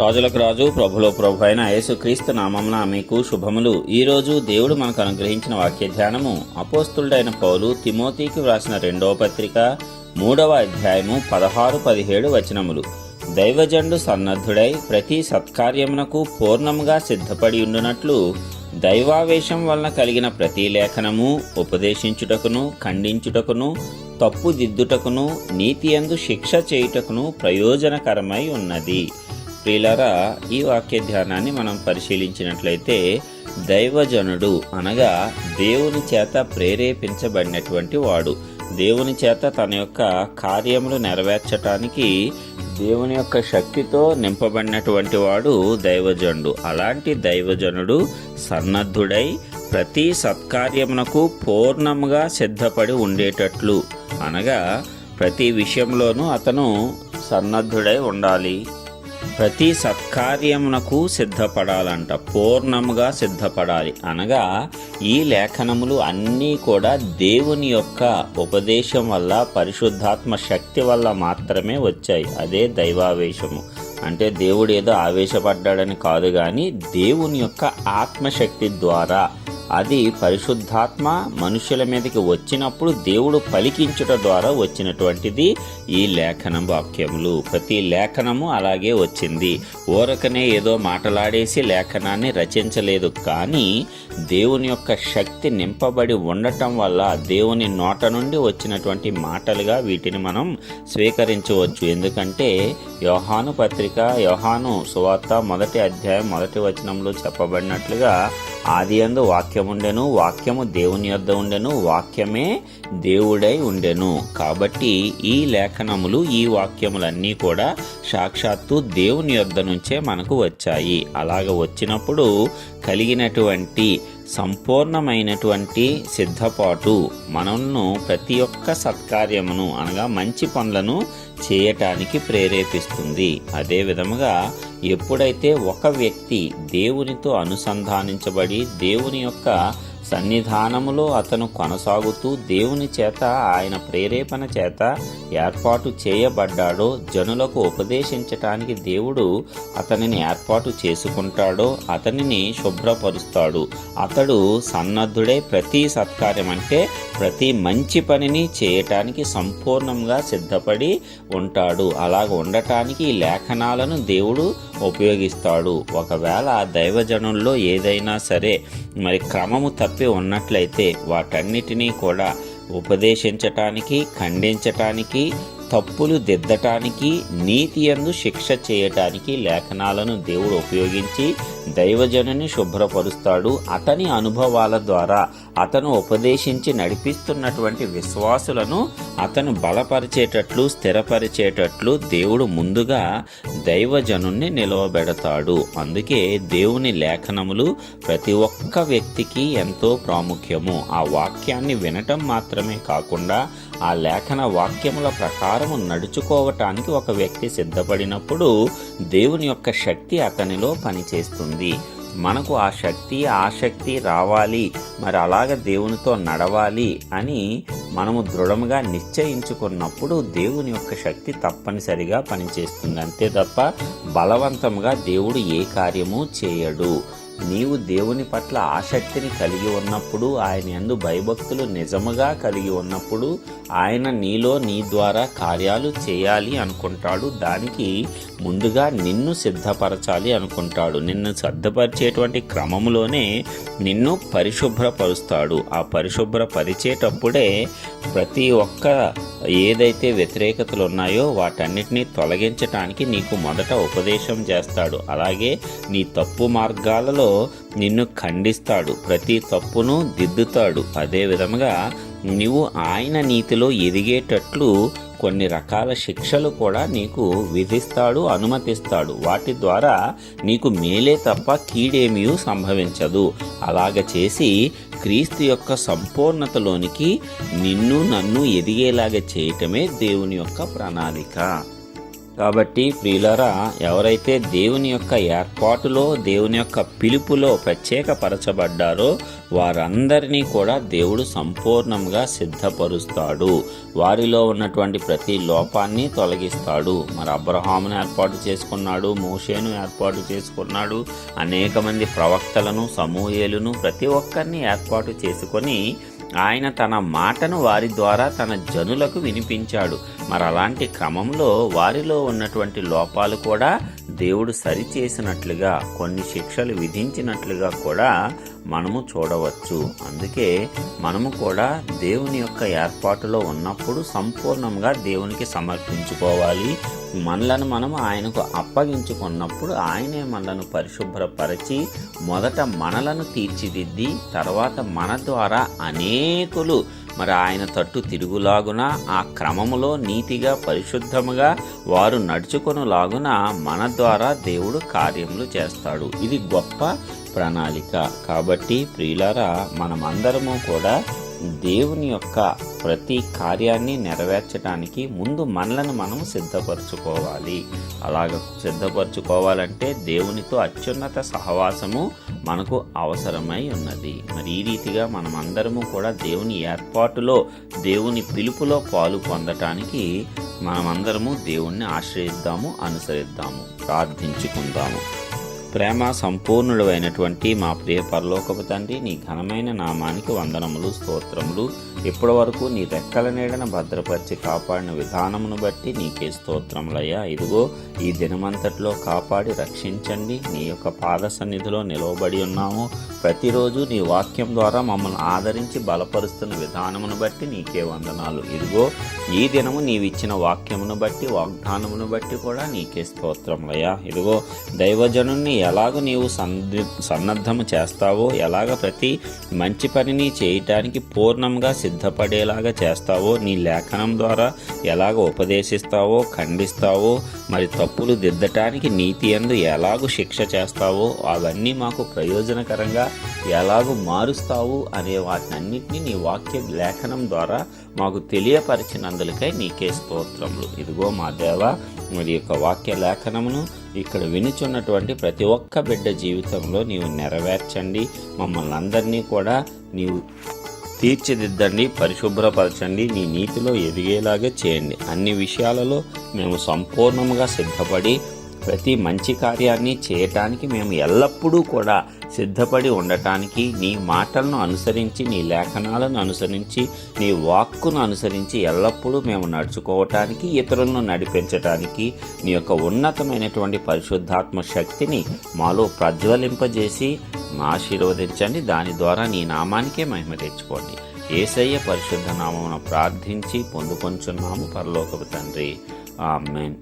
రాజులకు రాజు ప్రభులో ప్రభు అయిన యేసుక్రీస్తు నామంన మీకు శుభములు. ఈరోజు దేవుడు మనకు అనుగ్రహించిన వాక్య ధ్యానము. అపోస్తుడైన పౌలు తిమోతికి వ్రాసిన రెండవ పత్రిక మూడవ అధ్యాయము పదహారు పదిహేడు వచనములు. దైవజండు సన్నద్ధుడై ప్రతి సత్కార్యమునకు పూర్ణముగా సిద్ధపడి ఉండునట్లు దైవావేశం వలన కలిగిన ప్రతి లేఖనము ఉపదేశించుటకును ఖండించుటకును తప్పు దిద్దుటకును నీతి శిక్ష చేయుటకును ప్రయోజనకరమై ఉన్నది. ప్రియులారా ఈ వాక్య ధ్యానాన్ని మనం పరిశీలించినట్లయితే దైవజనుడు అనగా దేవుని చేత ప్రేరేపించబడినటువంటి వాడు. దేవుని చేత తన యొక్క కార్యములు నెరవేర్చటానికి దేవుని యొక్క శక్తితో నింపబడినటువంటి వాడు దైవజనుడు. అలాంటి దైవజనుడు సన్నద్ధుడై ప్రతి సత్కార్యమునకు పూర్ణముగా సిద్ధపడి ఉండేటట్లు అనగా ప్రతి విషయంలోనూ అతను సన్నద్ధుడై ఉండాలి. ప్రతి సత్కార్యమునకు సిద్ధపడాలంట. పూర్ణముగా సిద్ధపడాలి. అనగా ఈ లేఖనములు అన్నీ కూడా దేవుని యొక్క ఉపదేశం వల్ల పరిశుద్ధాత్మ శక్తి వల్ల మాత్రమే వచ్చాయి. అదే దైవావేశము. అంటే దేవుడు ఏదో ఆవేశపడ్డాడని కాదు కానీ దేవుని యొక్క ఆత్మశక్తి ద్వారా అది పరిశుద్ధాత్మ మనుషుల మీదకి వచ్చినప్పుడు దేవుడు పలికించుట ద్వారా వచ్చినటువంటిది ఈ లేఖనం వాక్యములు. ప్రతి లేఖనము అలాగే వచ్చింది. ఊరకనే ఏదో మాటలాడేసి లేఖనాన్ని రచించలేదు కానీ దేవుని యొక్క శక్తి నింపబడి ఉండటం వల్ల దేవుని నోట నుండి వచ్చినటువంటి మాటలుగా వీటిని మనం స్వీకరించవచ్చు. ఎందుకంటే యోహాను పత్రిక యోహాను సువార్త మొదటి అధ్యాయం మొదటి వచనంలో చెప్పబడినట్లుగా ఆది అందు వాక్యముండెను వాక్యము దేవుని యొద్ద ఉండెను వాక్యమే దేవుడై ఉండెను. కాబట్టి ఈ లేఖనములు ఈ వాక్యములన్నీ కూడా సాక్షాత్తు దేవుని యొద్ద నుంచే మనకు వచ్చాయి. అలాగ వచ్చినప్పుడు కలిగినటువంటి సంపూర్ణమైనటువంటి సిద్ధపాటు మనల్ని ప్రతి ఒక్క సత్కార్యమును అనగా మంచి పనులను చేయటానికి ప్రేరేపిస్తుంది. అదే విధముగా ఎప్పుడైతే ఒక వ్యక్తి దేవునితో అనుసంధానించబడి దేవుని యొక్క సన్నిధానములో అతను కొనసాగుతూ దేవుని చేత ఆయన ప్రేరేపణ చేత ఏర్పాటు చేయబడ్డాడో జనులకు ఉపదేశించటానికి దేవుడు అతనిని ఏర్పాటు చేసుకుంటాడో అతనిని శుభ్రపరుస్తాడు. అతడు సన్నద్ధుడే ప్రతి సత్కార్యం అంటే ప్రతి మంచి పనిని చేయటానికి సంపూర్ణంగా సిద్ధపడి ఉంటాడు. అలాగ ఉండటానికి ఈ లేఖనాలను దేవుడు ఉపయోగిస్తాడు. ఒకవేళ దైవజనుల్లో ఏదైనా సరే మరి క్రమము తప్పి ఉన్నట్లయితే వాటన్నిటినీ కూడా ఉపదేశించటానికి ఖండించటానికి తప్పులు దిద్దటానికి నీతి యందు శిక్ష చేయటానికి లేఖనాలను దేవుడు ఉపయోగించి దైవజనుని శుభ్రపరుస్తాడు. అతని అనుభవాల ద్వారా అతను ఉపదేశించి నడిపిస్తున్నటువంటి విశ్వాసులను అతను బలపరిచేటట్లు స్థిరపరిచేటట్లు దేవుడు ముందుగా దైవజనుణ్ణి నిలవబెడతాడు. అందుకే దేవుని లేఖనములు ప్రతి ఒక్క వ్యక్తికి ఎంతో ప్రాముఖ్యము. ఆ వాక్యాన్ని వినటం మాత్రమే కాకుండా ఆ లేఖన వాక్యముల ప్రకారము నడుచుకోవటానికి ఒక వ్యక్తి సిద్ధపడినప్పుడు దేవుని యొక్క శక్తి అతనిలో పనిచేస్తుంది. మనకు ఆ శక్తి ఆసక్తి రావాలి. మరి అలాగ దేవునితో నడవాలి అని మనము దృఢంగా నిశ్చయించుకున్నప్పుడు దేవుని యొక్క శక్తి తప్పనిసరిగా పనిచేస్తుంది. అంతే తప్ప బలవంతంగా దేవుడు ఏ కార్యము చేయడు. నీవు దేవుని పట్ల ఆసక్తిని కలిగి ఉన్నప్పుడు ఆయన ఎందు భయభక్తులు నిజముగా కలిగి ఉన్నప్పుడు ఆయన నీలో నీ ద్వారా కార్యాలు చేయాలి అనుకుంటాడు. దానికి ముందుగా నిన్ను సిద్ధపరచాలి అనుకుంటాడు. నిన్ను సిద్ధపరిచేటువంటి క్రమంలోనే నిన్ను పరిశుభ్రపరుస్తాడు. ఆ పరిశుభ్రపరిచేటప్పుడే ప్రతి ఒక్క ఏదైతే వ్యతిరేకతలు ఉన్నాయో వాటన్నిటినీ తొలగించటానికి నీకు మొదట ఉపదేశం చేస్తాడు. అలాగే నీ తప్పు మార్గాలలో నిన్ను ఖండిస్తాడు. ప్రతి తప్పును దిద్దుతాడు. అదే విధముగా నీవు ఆయన నీతిలో ఎదిగేటట్లు కొన్ని రకాల శిక్షలు కూడా నీకు విధిస్తాడు అనుమతిస్తాడు. వాటి ద్వారా నీకు మేలే తప్ప కీడేమీ సంభవించదు. అలాగ చేసి క్రీస్తు యొక్క సంపూర్ణతలోనికి నిన్ను నన్ను ఎదిగేలాగా చేయటమే దేవుని యొక్క ప్రణాళిక. కాబట్టి ప్రియులరా ఎవరైతే దేవుని యొక్క ఏర్పాటులో దేవుని యొక్క పిలుపులో ప్రత్యేకపరచబడ్డారో వారందరినీ కూడా దేవుడు సంపూర్ణంగా సిద్ధపరుస్తాడు. వారిలో ఉన్నటువంటి ప్రతి లోపాన్ని తొలగిస్తాడు. మరి అబ్రహామును ఏర్పాటు చేసుకున్నాడు మోషేను ఏర్పాటు చేసుకున్నాడు అనేక మంది ప్రవక్తలను సమూహేలును ప్రతి ఒక్కరిని ఏర్పాటు చేసుకొని ఆయన తన మాటను వారి ద్వారా తన జనులకు వినిపించాడు. మరి అలాంటి క్రమంలో వారిలో ఉన్నటువంటి లోపాలు కూడా దేవుడు సరిచేసినట్లుగా కొన్ని శిక్షలు విధించినట్లుగా కూడా మనము చూడవచ్చు. అందుకే మనము కూడా దేవుని యొక్క ఏర్పాటులో ఉన్నప్పుడు సంపూర్ణంగా దేవునికి సమర్పించుకోవాలి. మనలను మనం ఆయనకు అప్పగించుకున్నప్పుడు ఆయనే మనలను పరిశుభ్రపరిచి మొదట మనలను తీర్చిదిద్ది తర్వాత మన ద్వారా అనేకులు మరి ఆయన తట్టు తిరుగులాగున ఆ క్రమములో నీతిగా పరిశుద్ధముగా వారు నడుచుకొనులాగున మన ద్వారా దేవుడు కార్యములు చేస్తాడు. ఇది గొప్ప ప్రణాళిక. కాబట్టి ప్రియులారా మనమందరము కూడా దేవుని యొక్క ప్రతి కార్యాన్ని నెరవేర్చడానికి ముందు మనలను మనం సిద్ధపరచుకోవాలి. అలాగ సిద్ధపరచుకోవాలంటే దేవునితో అత్యున్నత సహవాసము మనకు అవసరమై ఉన్నది. మరి ఈ రీతిగా మనమందరము కూడా దేవుని ఏర్పాటులో దేవుని పిలుపులో పాలు పొందటానికి మనమందరము దేవుణ్ణి ఆశ్రయిద్దాము అనుసరిద్దాము ప్రార్థించుకుందాము. ప్రేమ సంపూర్ణుడు అయినటువంటి మా ప్రియ పరలోకపు తండ్రి నీ ఘనమైన నామానికి వందనములు స్తోత్రములు. ఇప్పటి వరకు నీ రెక్కల నీడన భద్రపరిచి కాపాడిన విధానమును బట్టి నీకే స్తోత్రములయ్యా. ఇదిగో ఈ దినమంతట్లో కాపాడి రక్షించండి. నీ యొక్క పాద సన్నిధిలో నిలవబడి ఉన్నాము. ప్రతిరోజు నీ వాక్యం ద్వారా మమ్మల్ని ఆదరించి బలపరుస్తున్న విధానమును బట్టి నీకే వందనాలు. ఇదిగో ఈ దినము నీవిచ్చిన వాక్యమును బట్టి వాగ్దానమును బట్టి కూడా నీకే స్తోత్రములయ్యా. ఇదిగో దైవజనుణ్ణి ఎలాగ నీవు సంది సన్నద్ధము చేస్తావో ఎలాగ ప్రతి మంచి పనిని చేయటానికి పూర్ణంగా సిద్ధపడేలాగా చేస్తావో నీ లేఖనం ద్వారా ఎలాగ ఉపదేశిస్తావో ఖండిస్తావో మరి తప్పులు దిద్దటానికి నీతి ఎందు ఎలాగూ శిక్ష చేస్తావో అవన్నీ మాకు ప్రయోజనకరంగా ఎలాగూ మారుస్తావు అనే వాటినన్నింటినీ నీ వాక్య లేఖనం ద్వారా మాకు తెలియపరిచినందులకై నీకే స్తోత్రములు. ఇదిగో మా దేవ మరి యొక్క వాక్య లేఖనమును ఇక్కడ వినుచున్నటువంటి ప్రతి ఒక్క బిడ్డ జీవితంలో నీవు నెరవేర్చండి. మమ్మల్ని అందరినీ కూడా నీవు తీర్చిదిద్దండి పరిశుభ్రపరచండి నీ నీతిలో ఎదిగేలాగా చేయండి. అన్ని విషయాలలో మేము సంపూర్ణంగా సిద్ధపడి ప్రతి మంచి కార్యాన్ని చేయటానికి మేము ఎల్లప్పుడూ కూడా సిద్ధపడి ఉండటానికి నీ మాటలను అనుసరించి నీ లేఖనాలను అనుసరించి నీ వాక్కును అనుసరించి ఎల్లప్పుడూ మేము నడుచుకోవటానికి ఇతరులను నడిపించటానికి నీ యొక్క ఉన్నతమైనటువంటి పరిశుద్ధాత్మ శక్తిని మాలో ప్రజ్వలింపజేసి ఆశీర్వదించండి. దాని ద్వారా నీ నామానికే మహిమ తెచ్చుకోండి. ఏసయ్య పరిశుద్ధ నామమున ప్రార్థించి పొందుకొంచున్నాము పరలోకపు తండ్రి. ఆమెన్.